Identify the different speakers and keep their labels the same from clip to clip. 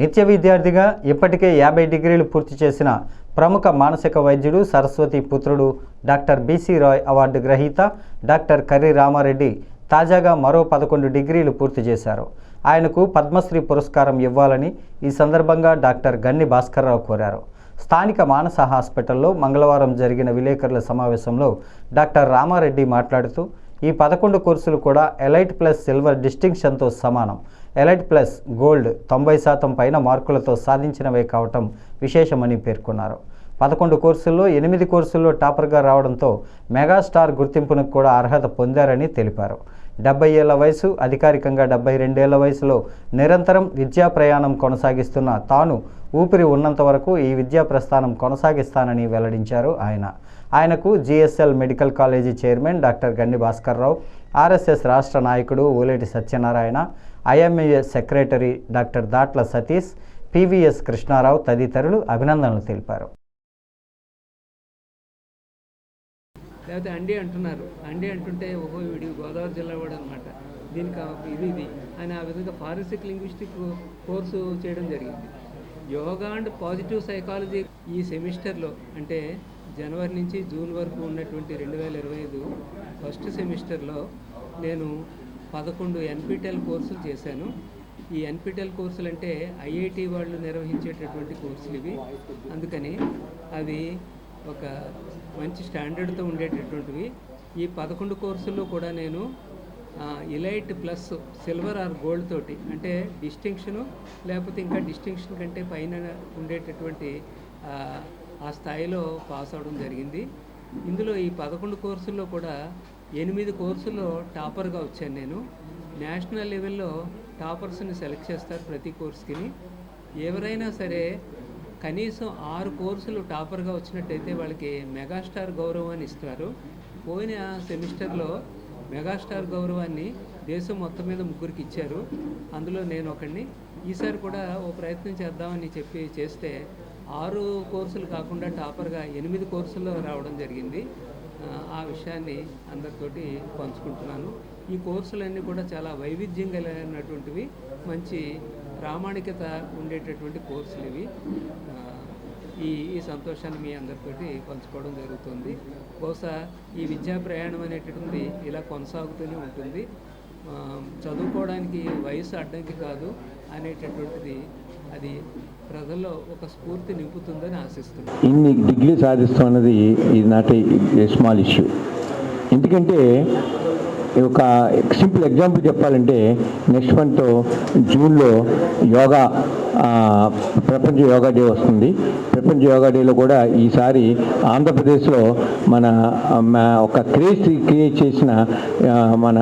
Speaker 1: నిత్య విద్యార్థిగా ఇప్పటికే యాభై డిగ్రీలు పూర్తి చేసిన ప్రముఖ మానసిక వైద్యుడు సరస్వతి పుత్రుడు doctor B C Roy award doctor Karri Ramareddy తాజాగా మరో పదకొండు డిగ్రీలు పూర్తి చేశారు. ఆయనకు పద్మశ్రీ పురస్కారం ఇవ్వాలని ఈ సందర్భంగా డాక్టర్ గన్ని భాస్కర్రావు కోరారు. స్థానిక మానస హాస్పిటల్లో మంగళవారం జరిగిన విలేకరుల సమావేశంలో డాక్టర్ రామారెడ్డి మాట్లాడుతూ ఈ పదకొండు కోర్సులు కూడా ఎలైట్ ప్లస్ సిల్వర్ డిస్టింక్షన్తో సమానం. ఎలైట్ ప్లస్ గోల్డ్ తొంభై శాతం పైన మార్కులతో సాధించినవే కావటం విశేషమని పేర్కొన్నారు. పదకొండు కోర్సుల్లో ఎనిమిది కోర్సుల్లో టాపర్గా రావడంతో మెగాస్టార్ గుర్తింపును కూడా అర్హత పొందారని తెలిపారు. డెబ్బై ఏళ్ళ వయసు అధికారికంగా డెబ్బై రెండేళ్ళ వయసులో నిరంతరం విద్యా ప్రయాణం కొనసాగిస్తున్న తాను ఊపిరి ఉన్నంత వరకు ఈ విద్యా ప్రస్థానం కొనసాగిస్తానని వెల్లడించారు ఆయన. ఆయనకు GSL medical college chairman doctor Gandi Bhaskararao RSS రాష్ట్ర నాయకుడు Uleti Satyanarayana IMA secretary doctor Datla Satish PVS Krishnarao తదితరులు అభినందనలు తెలిపారు.
Speaker 2: లేకపోతే అండి అంటున్నారు. అండి అంటుంటే ఓహో వీడి గోదావరి జిల్లా వాడు అనమాట దీనికి ఇది ఇది. అని ఆ విధంగా ఫారెన్సిక్ లింగ్విస్టిక్ కోర్సు చేయడం జరిగింది. యోగా అండ్ పాజిటివ్ సైకాలజీ ఈ సెమిస్టర్లో అంటే జనవరి నుంచి జూన్ వరకు ఉన్నటువంటి రెండు వేల ఇరవై ఐదు ఫస్ట్ సెమిస్టర్లో నేను పదకొండు ఎన్పిటెల్ కోర్సులు చేశాను. ఈ ఎన్పిటెల్ కోర్సులు అంటే ఐఐటి వాళ్ళు నిర్వహించేటటువంటి కోర్సులు ఇవి. అందుకని అవి ఒక మంచి స్టాండర్డ్తో ఉండేటటువంటివి. ఈ పదకొండు కోర్సుల్లో కూడా నేను elite plus silver or gold తోటి అంటే డిస్టింక్షను లేకపోతే ఇంకా డిస్టింక్షన్ కంటే పైన ఉండేటటువంటి ఆ, స్థాయిలో పాస్ అవడం జరిగింది. ఇందులో ఈ పదకొండు కోర్సుల్లో కూడా ఎనిమిది కోర్సుల్లో టాపర్గా వచ్చాను నేను. నేషనల్ లెవెల్లో టాపర్స్ని సెలెక్ట్ చేస్తారు ప్రతి కోర్స్కి ఎవరైనా సరే కనీసం ఆరు కోర్సులు టాపర్గా వచ్చినట్టయితే వాళ్ళకి మెగాస్టార్ గౌరవాన్ని ఇస్తారు. పోయిన సెమిస్టర్లో మెగాస్టార్ గౌరవాన్ని దేశం మొత్తం మీద ముగ్గురికి ఇచ్చారు. అందులో నేను ఒకడిని. ఈసారి కూడా ఓ ప్రయత్నం చేద్దామని చెప్పి చేస్తే ఆరు కోర్సులు కాకుండా టాపర్గా ఎనిమిది కోర్సుల్లో రావడం జరిగింది. ఆ, విషయాన్ని అందరితోటి పంచుకుంటున్నాను. ఈ కోర్సులన్నీ కూడా చాలా వైవిధ్యం కలిగినటువంటివి మంచి ప్రామాణికత ఉండేటటువంటి కోర్సులు ఇవి. ఈ ఈ సంతోషాన్ని మీ అందరితోటి పంచుకోవడం జరుగుతుంది. బహుశా ఈ విద్యా ప్రయాణం అనేటటువంటి ఇలా కొనసాగుతూనే ఉంటుంది. చదువుకోవడానికి వయసు అడ్డంకి కాదు అనేటటువంటిది అది ప్రజల్లో ఒక స్ఫూర్తి నింపుతుందని ఆశిస్తున్నాను.
Speaker 3: ఇన్ని డిగ్రీ సాధిస్తున్నది ఇది నాట్ స్మాల్ ఇష్యూ. ఎందుకంటే ఒక సింపుల్ ఎగ్జాంపుల్ చెప్పాలంటే నెక్స్ట్ మంత్ జూన్లో యోగా ప్రపంచ యోగా డే వస్తుంది. ప్రపంచ యోగా డేలో కూడా ఈసారి ఆంధ్రప్రదేశ్లో మన ఒక క్రేజ్ క్రియేట్ చేసిన మన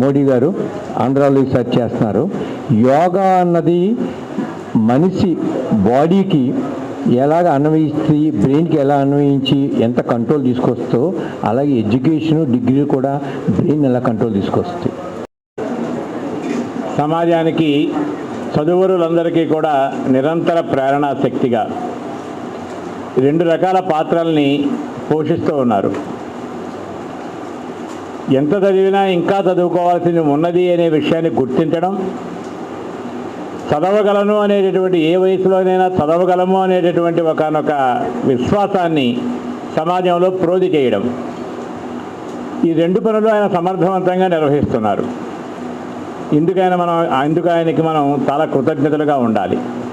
Speaker 3: మోడీ గారు ఆంధ్రాలో ఈసారి చేస్తున్నారు. యోగా అన్నది మనిషి బాడీకి ఎలాగ అన్వయిస్తే బ్రెయిన్కి ఎలా అన్వయించి ఎంత కంట్రోల్ తీసుకొస్తో అలాగే ఎడ్యుకేషను డిగ్రీ కూడా బ్రెయిన్ ఎలా కంట్రోల్ తీసుకొస్తాయి
Speaker 4: సమాజానికి చదువురులందరికీ కూడా నిరంతర ప్రేరణా శక్తిగా రెండు రకాల పాత్రల్ని పోషిస్తూ ఉన్నారు. ఎంత చదివినా ఇంకా చదువుకోవాల్సింది ఉన్నది అనే విషయాన్ని గుర్తించడం చదవగలను అనేటటువంటి ఏ వయసులోనైనా చదవగలము అనేటటువంటి ఒకనొక విశ్వాసాన్ని సమాజంలో ప్రోధి చేయడం. ఈ రెండు పనులు ఆయన సమర్థవంతంగా నిర్వహిస్తున్నారు. ఇందుకైనా మనం ఇందుకు ఆయనకి మనం చాలా కృతజ్ఞతలుగా ఉండాలి.